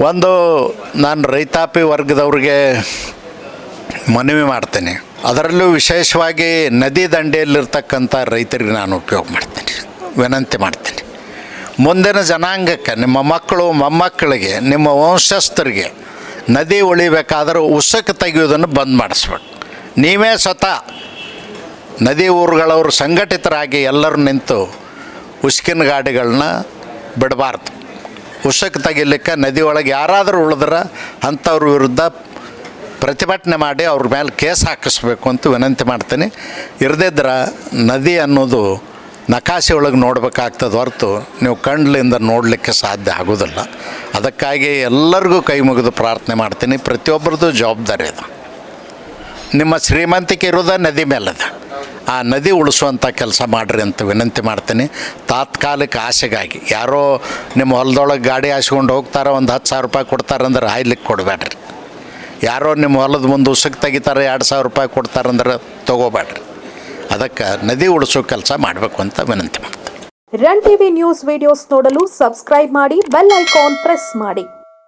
ಒಂದು ನಾನು ರೈತಾಪಿ ವರ್ಗದವ್ರಿಗೆ ಮನವಿ ಮಾಡ್ತೇನೆ. ಅದರಲ್ಲೂ ವಿಶೇಷವಾಗಿ ನದಿ ದಂಡೆಯಲ್ಲಿರ್ತಕ್ಕಂಥ ರೈತರಿಗೆ ನಾನು ಉಪಯೋಗ ಮಾಡ್ತೇನೆ. ವಿನಂತಿ ಮಾಡ್ತೇನೆ. ಮುಂದಿನ ಜನಾಂಗಕ್ಕೆ, ನಿಮ್ಮ ಮಕ್ಕಳು, ಮೊಮ್ಮಕ್ಕಳಿಗೆ, ನಿಮ್ಮ ವಂಶಸ್ಥರಿಗೆ ನದಿ ಉಳಿಬೇಕಾದ್ರೆ ಉಸಕ್ಕೆ ತೆಗೆಯೋದನ್ನು ಬಂದ್ ಮಾಡಿಸ್ಬೇಕು. ನೀವೇ ಸ್ವತಃ ನದಿ ಊರುಗಳವರು ಸಂಘಟಿತರಾಗಿ ಎಲ್ಲರೂ ನಿಂತು ಉಸುಕಿನ ಗಾಡಿಗಳನ್ನ ಬಿಡಬಾರ್ದು. ಉಸಕ್ಕೆ ತೆಗಿಲಿಕ್ಕೆ ನದಿ ಒಳಗೆ ಯಾರಾದರೂ ಉಳಿದ್ರೆ ಅಂಥವ್ರ ವಿರುದ್ಧ ಪ್ರತಿಭಟನೆ ಮಾಡಿ ಅವ್ರ ಮೇಲೆ ಕೇಸ್ ಹಾಕಿಸ್ಬೇಕು ಅಂತ ವಿನಂತಿ ಮಾಡ್ತೀನಿ. ಇರದಿದ್ರೆ ನದಿ ಅನ್ನೋದು ನಕಾಶೆ ಒಳಗೆ ನೋಡಬೇಕಾಗ್ತದೆ ಹೊರತು ನೀವು ಕಣ್ಲಿಂದ ನೋಡಲಿಕ್ಕೆ ಸಾಧ್ಯ ಆಗೋದಿಲ್ಲ. ಅದಕ್ಕಾಗಿ ಎಲ್ಲರಿಗೂ ಕೈ ಮುಗಿದು ಪ್ರಾರ್ಥನೆ ಮಾಡ್ತೀನಿ. ಪ್ರತಿಯೊಬ್ಬರದ್ದು ಜವಾಬ್ದಾರಿ ಅದು. ನಿಮ್ಮ ಶ್ರೀಮಂತಿಕೆ ಇರೋದ ನದಿ ಮೇಲದ. ಆ ನದಿ ಉಳಿಸುವಂಥ ಕೆಲಸ ಮಾಡಿರಿ ಅಂತ ವಿನಂತಿ ಮಾಡ್ತೀನಿ. ತಾತ್ಕಾಲಿಕ ಆಸೆಗಾಗಿ. ಯಾರೋ ನಿಮ್ಮ ಹೊಲದೊಳಗೆ ಗಾಡಿ ಹಾಸ್ಕೊಂಡು ಹೋಗ್ತಾರೆ ಒಂದು ಹತ್ತು ಸಾವಿರ ರೂಪಾಯಿ ಕೊಡ್ತಾರಂದ್ರೆ ಹಾಯ್ಲಿಕ್ಕೆ ಕೊಡಬೇಡ್ರಿ. ಯಾರೋ ನಿಮ್ಮ ಹೊಲದ ಮುಂದೆ ಉಸಕ್ಕೆ ತೆಗಿತಾರೆ ಎರಡು ಸಾವಿರ ರೂಪಾಯಿ ಕೊಡ್ತಾರಂದ್ರೆ ತೊಗೋಬೇಡ್ರಿ. ಅದಕ್ಕೆ ನದಿ ಉಳಿಸೋ ಕೆಲಸ ಮಾಡಬೇಕು ಅಂತ ವಿನಂತಿ ಮಾಡ್ತೀನಿ. ರನ್ ಟಿವಿ ನ್ಯೂಸ್ ವಿಡಿಯೋಸ್ ನೋಡಲು ಸಬ್ಸ್ಕ್ರೈಬ್ ಮಾಡಿ, ಬೆಲ್ ಐಕಾನ್ ಪ್ರೆಸ್ ಮಾಡಿ.